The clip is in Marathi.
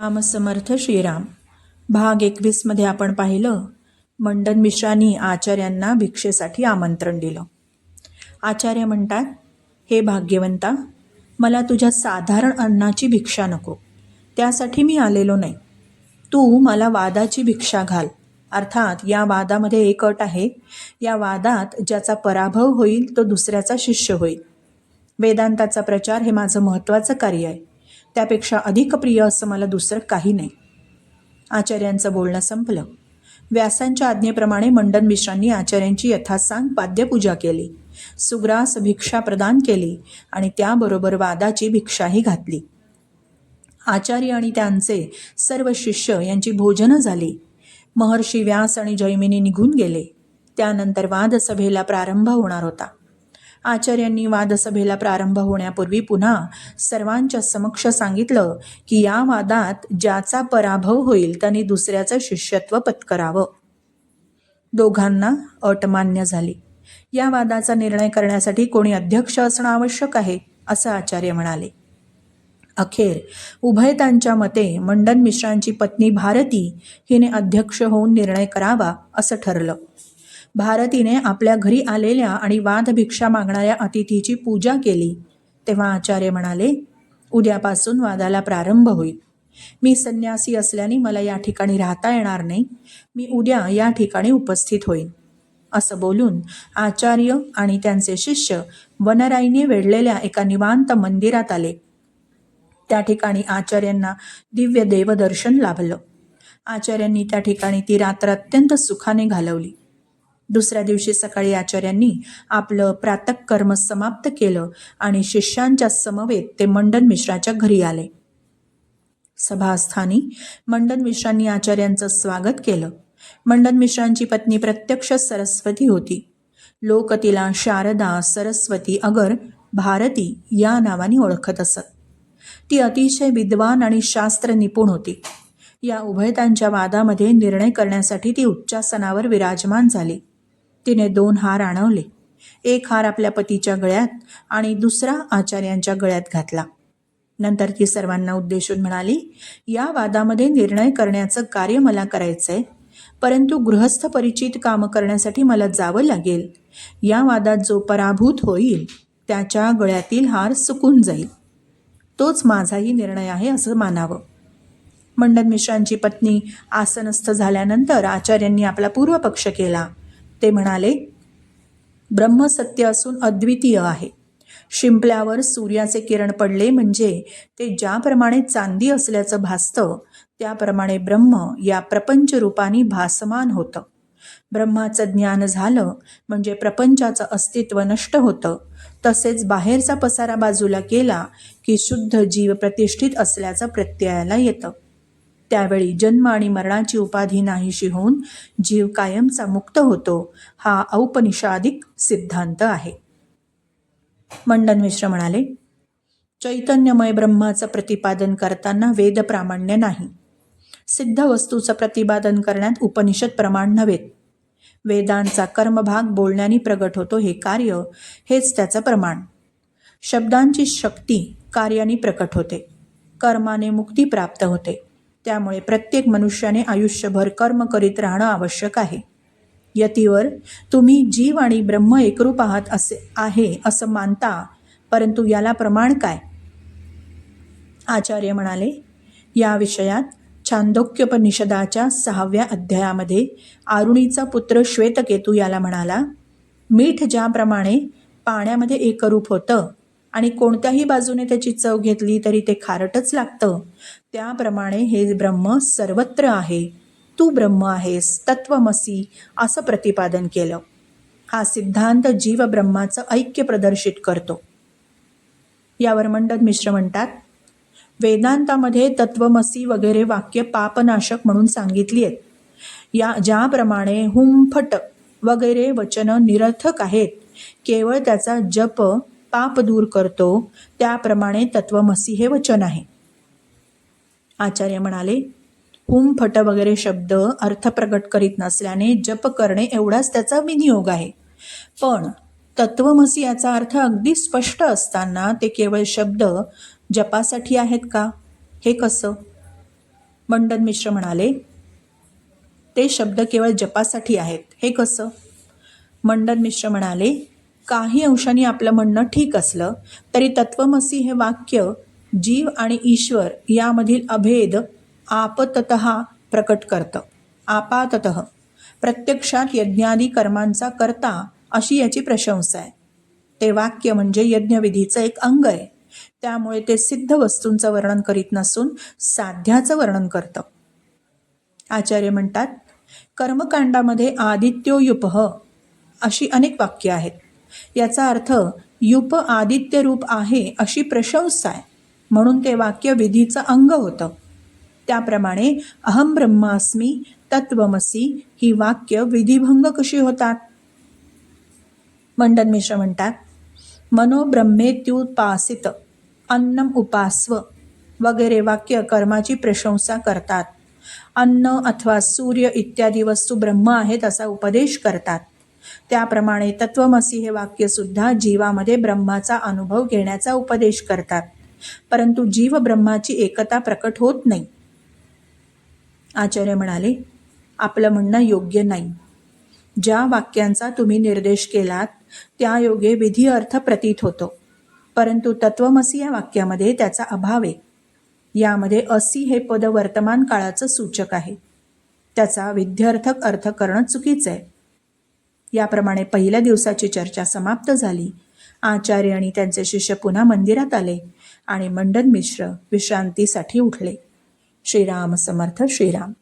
रामसमर्थ श्रीराम. भाग एकवीसमध्ये आपण पाहिलं मंडन मिश्रांनी आचार्यांना भिक्षेसाठी आमंत्रण दिलं. आचार्य म्हणतात हे भाग्यवंता मला तुझ्या साधारण अन्नाची भिक्षा नको त्यासाठी मी आलेलो नाही. तू मला वादाची भिक्षा घाल. अर्थात या वादामध्ये एक अट आहे या वादात ज्याचा पराभव होईल तो दुसऱ्याचा शिष्य होईल. वेदांताचा प्रचार हे माझं महत्त्वाचं कार्य आहे. त्यापेक्षा अधिक प्रिय असं मला दुसरं काही नाही. आचार्यांचं बोलणं संपलं. व्यासांच्या आज्ञेप्रमाणे मंडन मिश्रांनी आचार्यांची यथासांग पाद्यपूजा केली. सुग्रास भिक्षा प्रदान केली आणि त्याबरोबर वादाची भिक्षाही घातली. आचार्य आणि त्यांचे सर्व शिष्य यांची भोजनं झाली. महर्षी व्यास आणि जैमिनी निघून गेले. त्यानंतर वादसभेला प्रारंभ होणार होता. आचार्यांनी वादसभेला प्रारंभ होण्यापूर्वी पुन्हा सर्वांच्या समक्ष सांगितलं की या वादात ज्याचा पराभव होईल त्याने दुसऱ्याचं शिष्यत्व पत्करावं. दोघांना अट मान्य झाली. या वादाचा निर्णय करण्यासाठी कोणी अध्यक्ष असणं आवश्यक आहे असं आचार्य म्हणाले. अखेर उभयतांच्या मते मंडन मिश्रांची पत्नी भारती हिने अध्यक्ष होऊन निर्णय करावा असं ठरलं. भारतीने आपल्या घरी आलेल्या आणि वादभिक्षा मागणाऱ्या अतिथीची पूजा केली. तेव्हा आचार्य म्हणाले उद्यापासून वादाला प्रारंभ होईल. मी संन्यासी असल्याने मला या ठिकाणी राहता येणार नाही. मी उद्या या ठिकाणी उपस्थित होईन. असं बोलून आचार्य आणि त्यांचे शिष्य वनराईने वेढलेल्या एका निवांत मंदिरात आले. त्या ठिकाणी आचार्यांना दिव्य देवदर्शन लाभलं. आचार्यांनी त्या ठिकाणी ती रात्र अत्यंत सुखाने घालवली. दुसऱ्या दिवशी सकाळी आचार्यांनी आपलं प्रातःकर्म समाप्त केलं आणि शिष्यांच्या समवेत ते मंडन मिश्राच्या घरी आले. सभास्थानी मंडन मिश्रांनी आचार्यांचं स्वागत केलं. मंडन मिश्रांची पत्नी प्रत्यक्ष सरस्वती होती. लोक तिला शारदा सरस्वती अगर भारती या नावाने ओळखत असत. ती अतिशय विद्वान आणि शास्त्र निपुण होती. या उभयतांच्या वादामध्ये निर्णय करण्यासाठी ती उच्चासनावर विराजमान झाली. तिने दोन हार आणवले. एक हार आपल्या पतीच्या गळ्यात आणि दुसरा आचार्यांच्या गळ्यात घातला. नंतर ती सर्वांना उद्देशून म्हणाली या वादामध्ये निर्णय करण्याचं कार्य मला करायचं आहे परंतु गृहस्थ परिचित काम करण्यासाठी मला जावं लागेल. या वादात जो पराभूत होईल त्याच्या गळ्यातील हार सुकून जाईल. तोच माझाही निर्णय आहे असं मानावं. मंडन मिश्रांची पत्नी आसनस्थ झाल्यानंतर आचार्यांनी आपला पूर्वपक्ष केला. ते म्हणाले ब्रह्म सत्य असून अद्वितीय आहे. शिंपल्यावर सूर्याचे किरण पडले म्हणजे ते ज्याप्रमाणे चांदी असल्याचं भासतं त्याप्रमाणे ब्रह्म या प्रपंच रूपाने भासमान होतं. ब्रह्माचं ज्ञान झालं म्हणजे प्रपंचाचं अस्तित्व नष्ट होतं. तसेच बाहेरचा पसारा बाजूला केला की शुद्ध जीव प्रतिष्ठित असल्याचं प्रत्ययाला येतं. त्यावेळी जन्म आणि मरणाची उपाधी नाहीशी होऊन जीव कायमचा मुक्त होतो हा औपनिषादिक सिद्धांत आहे. मंडन मिश्र म्हणाले चैतन्यमय ब्रह्माचं प्रतिपादन करताना वेद प्रामाण्य नाही. सिद्ध वस्तूचं प्रतिपादन करण्यात उपनिषद प्रमाण नव्हेत वेदांचा कर्मभाग बोलण्याने प्रगट होतो हे कार्य हेच त्याचं प्रमाण. शब्दांची शक्ती कार्याने प्रकट होते. कर्माने मुक्ती प्राप्त होते. त्यामुळे प्रत्येक मनुष्याने आयुष्यभर कर्म करीत राहणं आवश्यक आहे. यतीवर तुम्ही जीव आणि ब्रह्म एकरूप आहात असे आहे असं मानता परंतु याला प्रमाण काय? आचार्य म्हणाले या विषयात छांदोक्योपनिषदाच्या सहाव्या अध्यायामध्ये आरुणीचा पुत्र श्वेतकेतू याला म्हणाला मीठ ज्याप्रमाणे पाण्यामध्ये एकरूप होतं आणि कोणत्याही बाजूने त्याची चव घेतली तरी ते खारटच लागतं. त्याप्रमाणे हे ब्रह्म सर्वत्र आहे. तू ब्रह्म आहेस तत्वमसी असं प्रतिपादन केलं. हा सिद्धांत जीव ब्रह्माचं ऐक्य प्रदर्शित करतो. यावर मंडन मिश्र म्हणतात वेदांतामध्ये तत्वमसी वगैरे वाक्य पापनाशक म्हणून सांगितली आहेत. या ज्याप्रमाणे हुंफट वगैरे वचनं निरर्थक आहेत. केवळ त्याचा जप पाप दूर करतो त्याप्रमाणे तत्वमसी हे वचन आहे. आचार्य म्हणाले हुम फट वगैरे शब्द अर्थ प्रकट करीत नसल्याने जप करणे एवढाच त्याचा विनियोग आहे. पण तत्वमसी याचा अर्थ अगदी स्पष्ट असताना ते केवळ शब्द जपासाठी आहेत का? हे कसं? मंडन मिश्र म्हणाले ते शब्द केवळ जपासाठी आहेत. हे कसं? मंडन मिश्र म्हणाले काही अंशाने आपलं म्हणणं ठीक असलं तरी तत्वमसी हे वाक्य जीव आणि ईश्वर यामधील अभेद आपतत प्रकट करतं. आपातत. प्रत्यक्षात यज्ञादी कर्मांचा करता अशी याची प्रशंसा आहे. ते वाक्य म्हणजे यज्ञविधीचं एक अंग आहे. त्यामुळे ते सिद्ध वस्तूंचं वर्णन करीत नसून साध्याचं वर्णन करतं. आचार्य म्हणतात कर्मकांडामध्ये आदित्योयुपह अशी अनेक वाक्य आहेत. याचा अर्थ युप आदित्य रूप आहे अशी प्रशंसा आहे. म्हणून ते वाक्य विधीचं अंग होतं. त्याप्रमाणे अहम ब्रह्मास्मी तत्वमसी ही वाक्य विधिभंग कशी होतात? मंडन मिश्र म्हणतात मनोब्रह्मेत्युपासित अन्नम उपास्व वगैरे वाक्य कर्माची प्रशंसा करतात. अन्न अथवा सूर्य इत्यादी वस्तू ब्रह्म आहेत असा उपदेश करतात. त्याप्रमाणे तत्वमसी हे वाक्यसुद्धा जीवामध्ये ब्रह्माचा अनुभव घेण्याचा उपदेश करतात. परंतु जीव ब्रह्माची एकता प्रकट होत नाही. आचार्य म्हणाले आपलं म्हणणं योग्य नाही. ज्या वाक्यांचा तुम्ही निर्देश केलात त्या योगे विधी अर्थ प्रतीत होतो. परंतु तत्वमसी या वाक्यामध्ये त्याचा अभाव आहे. यामध्ये असी हे पद वर्तमान काळाचं सूचक आहे. त्याचा विद्यार्थक अर्थ करणं चुकीचं आहे. याप्रमाणे पहिल्या दिवसाची चर्चा समाप्त झाली. आचार्य आणि त्यांचे शिष्य पुन्हा मंदिरात आले आणि मंडन मिश्र विश्रांतीसाठी उठले. श्रीराम समर्थ श्रीराम.